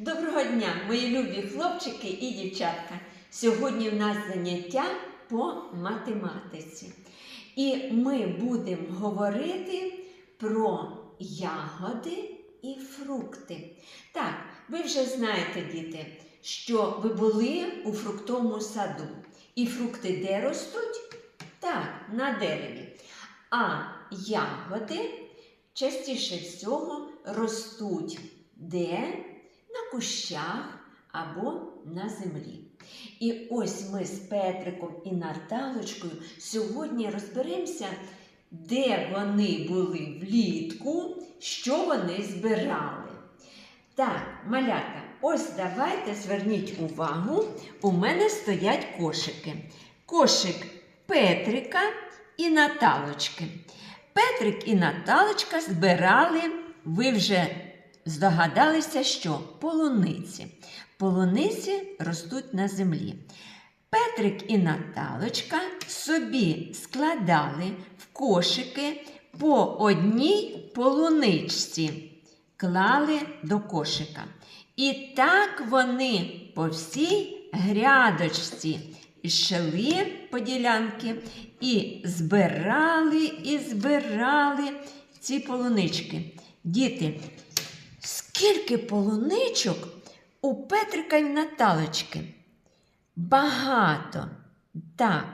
Доброго дня, мої любі хлопчики і дівчатка. Сьогодні в нас заняття по математиці. І ми будемо говорити про ягоди і фрукти. Так, ви вже знаєте, діти, що ви були у фруктовому саду. І фрукти де ростуть? Так, на дереві. А ягоди частіше всього ростуть де? Кущах або на землі. І ось ми з Петриком і Наталочкою сьогодні розберемося, де вони були влітку, що вони збирали. Так, малята, ось давайте зверніть увагу, у мене стоять кошики. Кошик Петрика і Наталочки. Петрик і Наталочка збирали, ви вже здогадалися, що полуниці. Полуниці ростуть на землі. Петрик і Наталочка собі складали в кошики по одній полуничці, клали до кошика. І так вони по всій грядочці йшли по ділянки і збирали, і збирали ці полунички. Діти, скільки полуничок у Петрика і Наталочки? Багато. Так,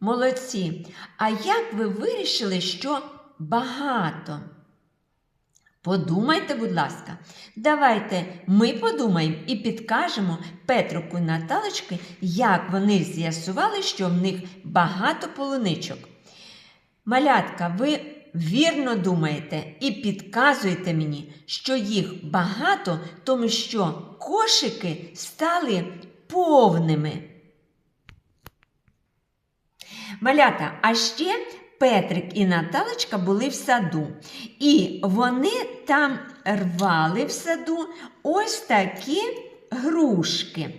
молодці. А як ви вирішили, що багато? Подумайте, будь ласка, давайте ми подумаємо і підкажемо Петрику і Наталочки, як вони з'ясували, що в них багато полуничок. Малятка, ви вірно думаєте і підказуєте мені, що їх багато, тому що кошики стали повними. Малята, а ще Петрик і Наталочка були в саду, і вони там рвали в саду ось такі грушки.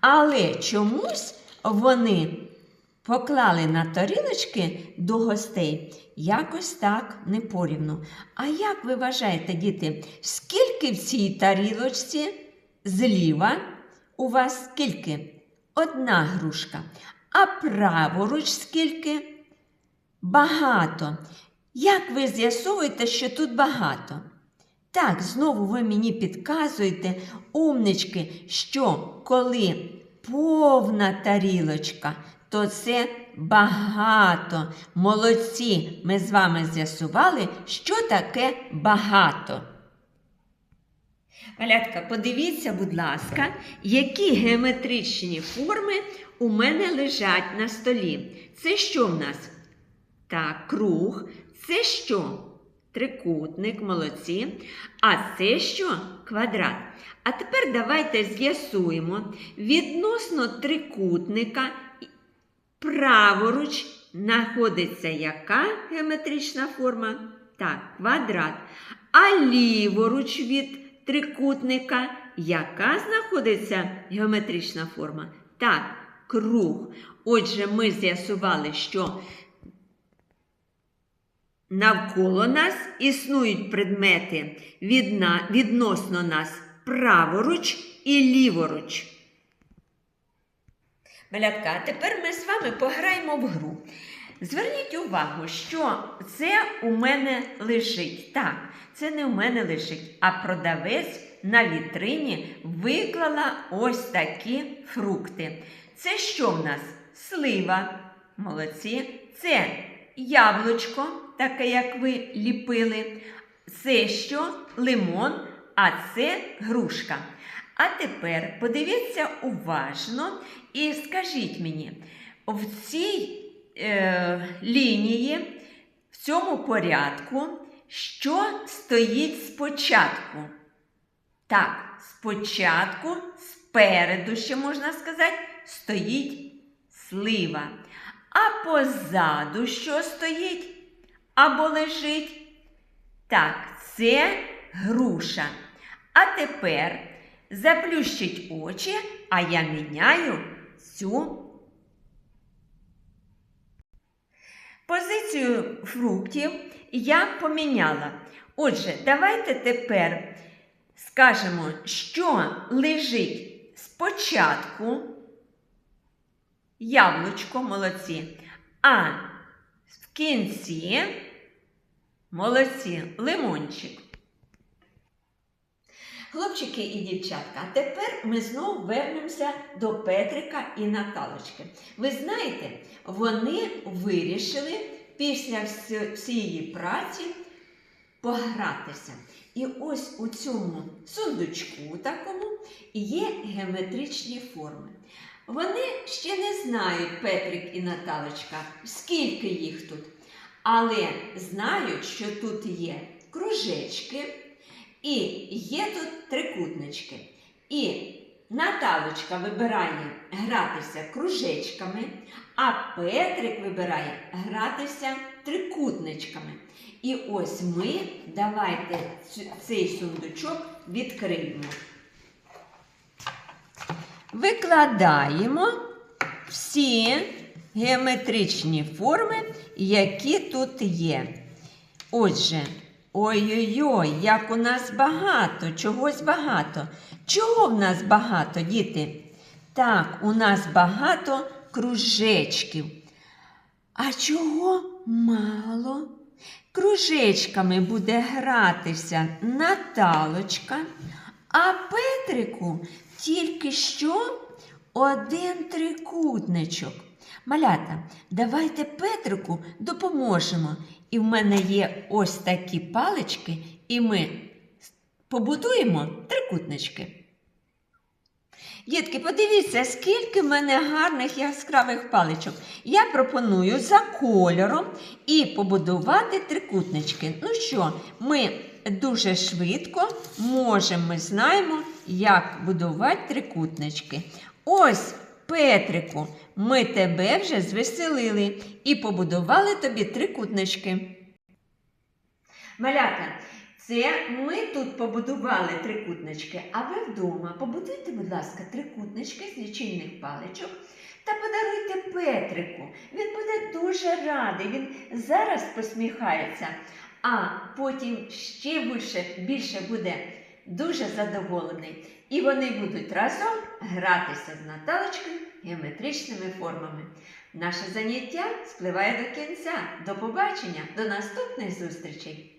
Але чомусь вони поклали на тарілочки до гостей якось так непорівну. А як ви вважаєте, діти, скільки в цій тарілочці зліва у вас скільки? Одна грушка. А праворуч скільки? Багато. Як ви з'ясовуєте, що тут багато? Так, знову ви мені підказуєте, умнички, що коли повна тарілочка, то це багато. Молодці, ми з вами з'ясували, що таке багато. Малятка, подивіться, будь ласка, які геометричні форми у мене лежать на столі. Це що в нас? Так, круг. Це що? Трикутник, молодці. А це що? Квадрат. А тепер давайте з'ясуємо відносно трикутника праворуч знаходиться яка геометрична форма? Так, квадрат. А ліворуч від трикутника яка знаходиться геометрична форма? Так, круг. Отже, ми з'ясували, що навколо нас існують предмети відносно нас праворуч і ліворуч. Малятка, а тепер ми з вами пограємо в гру. Зверніть увагу, що це у мене лежить. Так, це не у мене лежить, а продавець на вітрині виклала ось такі фрукти. Це що в нас? Слива. Молодці. Це яблучко, таке, як ви ліпили. Це що? Лимон, а це грушка. А тепер подивіться уважно і скажіть мені, в цій е, лінії, в цьому порядку, що стоїть спочатку? Так, спочатку, спереду, ще можна сказати, стоїть слива. А позаду що стоїть або лежить? Так, це груша. А тепер заплющіть очі, а я міняю цю позицію фруктів я поміняла. Отже, давайте тепер скажемо, що лежить спочатку. Яблучко молодці. А в кінці молодці лимончик. Хлопчики і дівчатка, тепер ми знову вернемося до Петрика і Наталочки. Ви знаєте, вони вирішили після всієї праці погратися. І ось у цьому сундучку такому є геометричні форми. Вони ще не знають, Петрик і Наталочка, скільки їх тут, але знають, що тут є кружечки і є тут трикутнички. І Наталочка вибирає гратися кружечками, а Петрик вибирає гратися трикутничками. І ось ми давайте цей сундучок відкриємо. Викладаємо всі геометричні форми, які тут є. Отже, ой-ой-ой, як у нас багато, чогось багато. Чого в нас багато, діти? Так, у нас багато кружечків. А чого мало? Кружечками буде гратися Наталочка, а Петрику тільки що один трикутничок. Малята, давайте Петрику допоможемо. І в мене є ось такі палички, і ми побудуємо трикутнички. Дітки, подивіться, скільки в мене гарних яскравих паличок. Я пропоную за кольором і побудувати трикутнички. Ну що, ми дуже швидко можемо, ми знаємо, як будувати трикутнички. Ось, Петрику, ми тебе вже звеселили і побудували тобі трикутнички. Малята, це ми тут побудували трикутнички, а ви вдома побудуйте, будь ласка, трикутнички з лічильних паличок та подаруйте Петрику. Він буде дуже радий, він зараз посміхається, а потім ще більше, більше буде дуже задоволений. І вони будуть разом гратися з Наталочкою геометричними формами. Наше заняття спливає до кінця. До побачення, до наступних зустрічей!